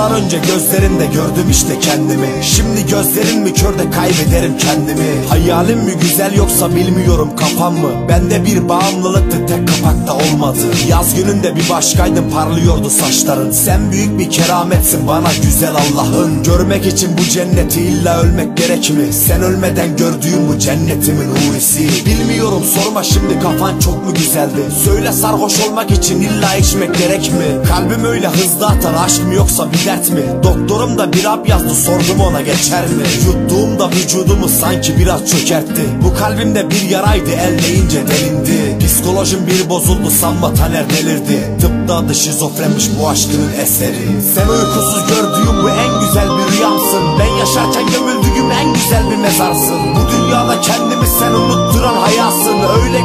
Yıllar önce gözlerinde gördüm işte kendimi. Şimdi gözlerin mi körde kaybederim kendimi? Hayalim mi güzel yoksa bilmiyorum kafam mı? Bende bir bağımlılıktı tek kapakta olmadı. Yaz gününde bir başkaydın parlıyordu saçların. Sen büyük bir kerametsin bana güzel Allah'ın. Görmek için bu cenneti illa ölmek gerek mi? Sen ölmeden gördüğüm bu cennetimin hurisi. Bilmiyorum sorma şimdi kafan çok mu güzeldi? Söyle sarhoş olmak için illa içmek gerek mi? Kalbim öyle hızlı atar aşk mı yoksa bir dert mi? Doktorum da bir hap yazdı sordum ona geçer mi? Yuttuğumda vücudumu sanki biraz çökertti. Bu kalbimde bir yaraydı el değince delindi. Psikolojim bir bozuldu sanma Taner delirdi. Tıpta adı şizofrenmiş bu aşkının eseri. Sen uykusuz gördüğüm bu en güzel bir rüyamsın. Ben yaşarken gömüldüğüm en güzel bir mezarsın. Bu dünyada kendimi sen unutturan hayasın. Öyle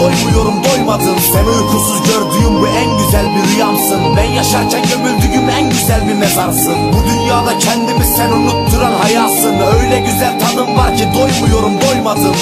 doymuyorum doymadım. Sen uykusuz gördüğüm bu en güzel bir rüyamsın. Ben yaşarken gömüldüğüm en güzel bir mezarsın Bu dünyada kendimi sen unutturan hayasın. Öyle güzel tadım var ki doymuyorum doymadım